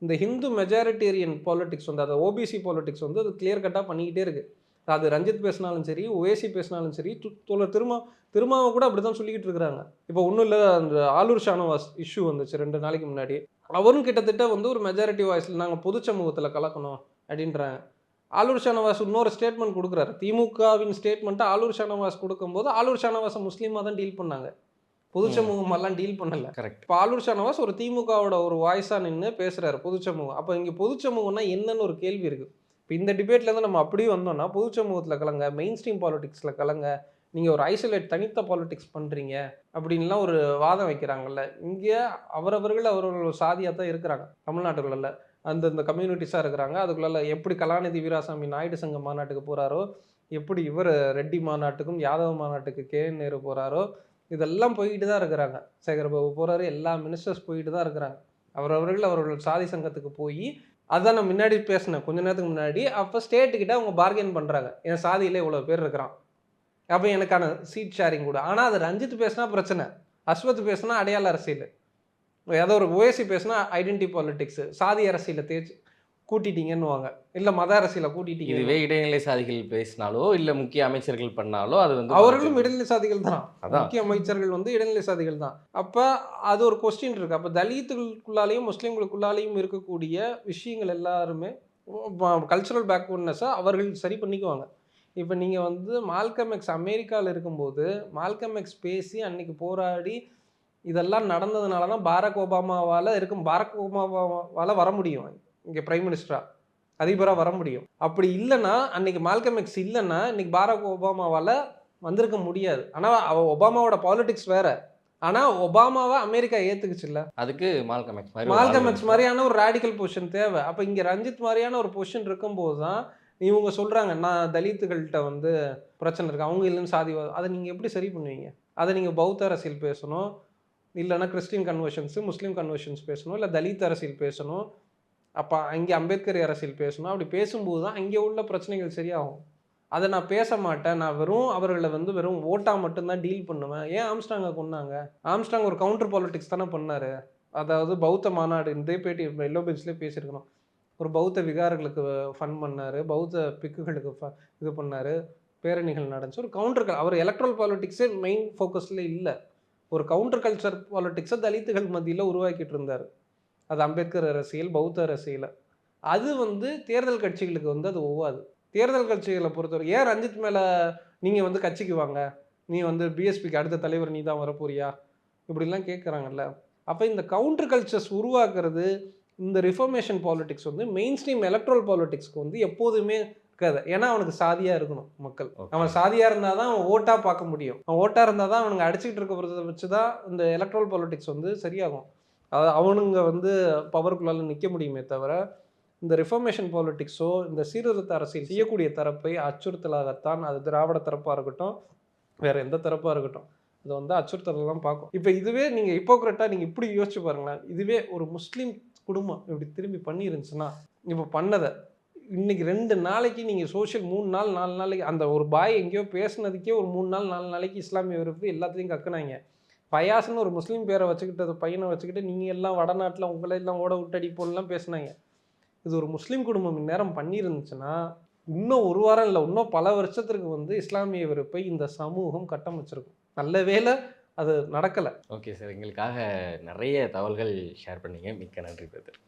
இந்த ஹிந்து மெஜாரிட்டேரியன் பாலிட்டிக்ஸ் வந்து அதை ஓபிசி பாலிட்டிக்ஸ் வந்து அது கிளியர் கட்டாக பண்ணிக்கிட்டே இருக்குது அது ரஞ்சித் பேசினாலும் சரி ஓஏசி பேசினாலும் சரி து- தோழர் திருமா திருமாவை கூட அப்படி தான் சொல்லிக்கிட்டு இருக்கிறாங்க. இப்போ ஒன்றும் இல்லை அந்த ஆலூர் ஷானவாஸ் இஷ்யூ வந்துச்சு ரெண்டு நாளைக்கு முன்னாடி. அவரும் கிட்டத்தட்ட வந்து ஒரு மெஜாரிட்டி வாய்ஸில் நாங்கள் பொது சமூகத்தில் கலக்கணும் அப்படின்றாங்க ஆலூர் ஷானவாஸ் இன்னொரு ஸ்டேட்மெண்ட் கொடுக்குறாரு. திமுகவின் ஸ்டேட்மெண்ட்டை ஆலூர் ஷானவாஸ் கொடுக்கும்போது ஆலூர் ஷானவாஸை முஸ்லீமாக தான் டீல் பண்ணாங்க. பொது ம். சமூகமெல்லாம் டீல் பண்ணல. கரெக்ட் இப்போ ஆலூர் ஷானவாஸ் ஒரு திமுகவோட ஒரு வாய்ஸாக நின்று பேசுகிறாரு பொது சமூகம். அப்போ இங்கே பொது சமூகம்னா என்னன்னு ஒரு கேள்வி இருக்குது இப்போ இந்த டிபேட்லேருந்து நம்ம அப்படியே வந்தோம்னா பொது சமூகத்தில் கலங்க மெயின் ஸ்ட்ரீம் பாலிடிக்ஸில் கலங்க நீங்கள் ஒரு ஐசோலேட் தனித்த பாலிடிக்ஸ் பண்ணுறீங்க அப்படின்லாம் ஒரு வாதம் வைக்கிறாங்கல்ல. இங்கே அவரவர்கள் அவரவர்கள் சாதியாக தான் இருக்கிறாங்க. தமிழ்நாட்டுக்குள்ள அந்தந்த கம்யூனிட்டிஸாக இருக்கிறாங்க. அதுக்குள்ள எப்படி கலாநிதி வீராசாமி நாயுடு சங்க மாநாட்டுக்கு போகிறாரோ எப்படி இவர் ரெட்டி மாநாட்டுக்கும் யாதவ மாநாட்டுக்கு கே என் நேரு போகிறாரோ இதெல்லாம் போயிட்டு தான் இருக்கிறாங்க. சேகர்பாபு போகிறாரு எல்லா மினிஸ்டர்ஸ் போயிட்டு தான் இருக்கிறாங்க. அவரவர்கள் அவர்கள் சாதி சங்கத்துக்கு போய் அதான் நான் முன்னாடி பேசினேன். கொஞ்ச நேரத்துக்கு முன்னாடி அப்போ ஸ்டேட்டுக்கிட்ட அவங்க பார்கெயின் பண்ணுறாங்க என் சாதியில் இவ்வளோ பேர் இருக்கிறான். அப்போ எனக்கான சீட் ஷேரிங் கூட. ஆனால் அது ரஞ்சித் பேசினா பிரச்சனை. அஸ்வத் பேசினா அடையாள அரசியல். ஏதோ ஒரு ஓஎஸ்சி பேசினா ஐடென்டி பாலிடிக்ஸ் சாதி அரசியலை தேய்ச்சி கூட்டிட்டீங்கன்னுவாங்க. இல்லை மத அரசியலை கூட்டிட்டீங்க. இதுவே இடைநிலை சாதிகள் பேசினாலோ இல்ல முக்கிய அமைச்சர்கள் பண்ணாலோ அது வந்து அவர்களும் இடைநிலை சாதிகள் தான். முக்கிய அமைச்சர்கள் வந்து இடைநிலை சாதிகள் தான். அப்போ அது ஒரு கொஸ்டின் இருக்கு. அப்போ தலித்துகளுக்குள்ளாலையும் முஸ்லீம்களுக்குள்ளாலையும் இருக்கக்கூடிய விஷயங்கள் எல்லாருமே கல்ச்சுரல் பேக்வர்ட்னஸை அவர்கள் சரி பண்ணிக்குவாங்க. இப்போ நீங்கள் வந்து மால்கம் எக்ஸ் அமெரிக்காவில் இருக்கும்போது மால்கம் எக்ஸ் பேசி அன்னைக்கு போராடி இதெல்லாம் நடந்ததுனால தான் பாரக் ஒபாமாவால் இருக்கும். பாரக் ஒபாமாவால் வர முடியும். இங்கே பிரைம் மினிஸ்டராக அதிபராக வர முடியும். அப்படி இல்லைன்னா அன்னைக்கு மால்கம் எக்ஸ் இல்லைன்னா இன்னைக்கு பாரக் ஒபாமாவால் வந்திருக்க முடியாது. ஆனால் அவ ஒபாமாவோட பாலிடிக்ஸ் வேற. ஆனால் ஒபாமாவை அமெரிக்கா ஏற்றுக்குச்சு இல்லை? அதுக்கு மால்கம் எக்ஸ் மாதிரி ஒரு மால்கம் ஆள் எக்ஸ் மாதிரியான ஒரு ரேடிக்கல் பொசிஷன் தேவை. அப்போ இங்கே ரஞ்சித் மாதிரியான ஒரு பொசிஷன் இருக்கும்போது தான் இவங்க சொல்கிறாங்க நான் தலித்துகள்கிட்ட வந்து பிரச்சனை இருக்குது அவங்க இல்லைன்னு சாதிவாதம் அதை நீங்கள் எப்படி சரி பண்ணுவீங்க? அதை நீங்கள் பௌத்த அரசியல் பேசணும். இல்லைன்னா கிறிஸ்டின் கன்வர்ஷன்ஸு முஸ்லீம் கன்வர்ஷன்ஸ் பேசணும் இல்லை தலித் அரசியல் பேசணும் அப்போ அங்கே அம்பேத்கர் அரசியல் பேசணும் அப்படி பேசும்போது தான் அங்கே உள்ள பிரச்சனைகள் சரியாகும். அதை நான் பேச மாட்டேன். நான் வெறும் அவர்களை வந்து வெறும் ஓட்டா மட்டும்தான் டீல் பண்ணுவேன். ஏன் ஆம்ஸ்டாங்கை கொண்டாங்க ஆம்ஸ்டாங் ஒரு கவுண்டர் பாலிட்டிக்ஸ் தானே பண்ணார். அதாவது பௌத்த மாநாடு இந்த பேட்டி எல்லோ பெஞ்ச்லேயே பேசியிருக்கணும். ஒரு பௌத்த விகாரங்களுக்கு ஃபன் பண்ணாரு பௌத்த பிக்குகளுக்கு ஃப இது பண்ணாரு பேரணிகள் நடந்துச்சு. ஒரு கவுண்டர் அவர் எலக்ட்ரல் பாலிட்டிக்ஸே மெயின் ஃபோக்கஸில் இல்லை. ஒரு கவுண்டர் கல்ச்சர் பாலிட்டிக்ஸை தலித்துகள் மத்தியில் உருவாக்கிட்டு இருந்தார். அது அம்பேத்கர் அரசியல் பௌத்த அரசியல். அது வந்து தேர்தல் கட்சிகளுக்கு வந்து அது ஒவ்வாது. தேர்தல் கட்சிகளை பொறுத்தவரை ஏன் ரஞ்சித் மேலே நீங்கள் வந்து கட்சிக்கு வாங்க? நீ வந்து பிஎஸ்பிக்கு அடுத்த தலைவர் நீ தான் வரப்போறியா? இப்படிலாம் கேட்குறாங்கல்ல அப்போ இந்த கவுண்டர் கல்ச்சர்ஸ் உருவாக்குறது இந்த ரிஃபர்மேஷன் பாலிட்டிக்ஸ் வந்து மெயின் ஸ்ட்ரீம் எலக்ட்ரல் பாலிட்டிக்ஸ்க்கு வந்து எப்போதுமே இருக்காது. ஏன்னா அவனுக்கு சாதியாக இருக்கணும் மக்கள். அவன் சாதியாக இருந்தால் தான் அவன் ஓட்டாக பார்க்க முடியும். அவன் ஓட்டாக இருந்தால் தான் அவனுங்க அடிச்சுக்கிட்டு இருக்கிறத வச்சு தான் இந்த எலக்ட்ரல் பாலிடிக்ஸ் வந்து சரியாகும். அது அவனுங்க வந்து பவருக்குள்ளால நிற்க முடியுமே தவிர இந்த ரிஃபர்மேஷன் பாலிடிக்ஸோ இந்த சீர்திருத்த அரசியல் செய்யக்கூடிய தரப்பை அச்சுறுத்தலாகத்தான் அது திராவிட தரப்பாக இருக்கட்டும் வேற எந்த தரப்பாக இருக்கட்டும் அது வந்து அச்சுறுத்தலை தான் பார்க்கும். இப்போ இதுவே நீங்கள் ஹிப்போக்ரட்டாக நீங்கள் இப்படி யோசிச்சு பாருங்களேன். இதுவே ஒரு முஸ்லீம் குடும்பம் இப்படி திரும்பி பண்ணிருந்துச்சுன்னா இப்போ பண்ணதை இன்னைக்கு ரெண்டு நாளைக்கு நீங்கள் சோஷியல் மூணு நாள் நாலு நாளைக்கு அந்த ஒரு பாய் எங்கேயோ பேசுனதுக்கே ஒரு மூணு நாள் நாலு நாளைக்கு இஸ்லாமிய வெறுப்பு எல்லாத்தையும் கக்குனாங்க. பயாசுன்னு ஒரு முஸ்லீம் பேரை வச்சுக்கிட்டு பையனை வச்சுக்கிட்டு நீங்கள் எல்லாம் வடநாட்டில் உங்களை எல்லாம் ஓட விட்டு அடிப்போம்லாம் பேசுனாங்க. இது ஒரு முஸ்லீம் குடும்பம் இந்நேரம் பண்ணியிருந்துச்சுன்னா இன்னும் ஒரு வாரம் இல்லை இன்னும் பல வருஷத்திற்கு வந்து இஸ்லாமிய வெறுப்பை இந்த சமூகம் கட்டமைச்சிருக்கும். நல்ல வேளை அது நடக்கலை. ஓகே சார் எங்களுக்காக நிறைய தகவல்கள் ஷேர் பண்ணீங்க. மிக்க நன்றி பிரதர்.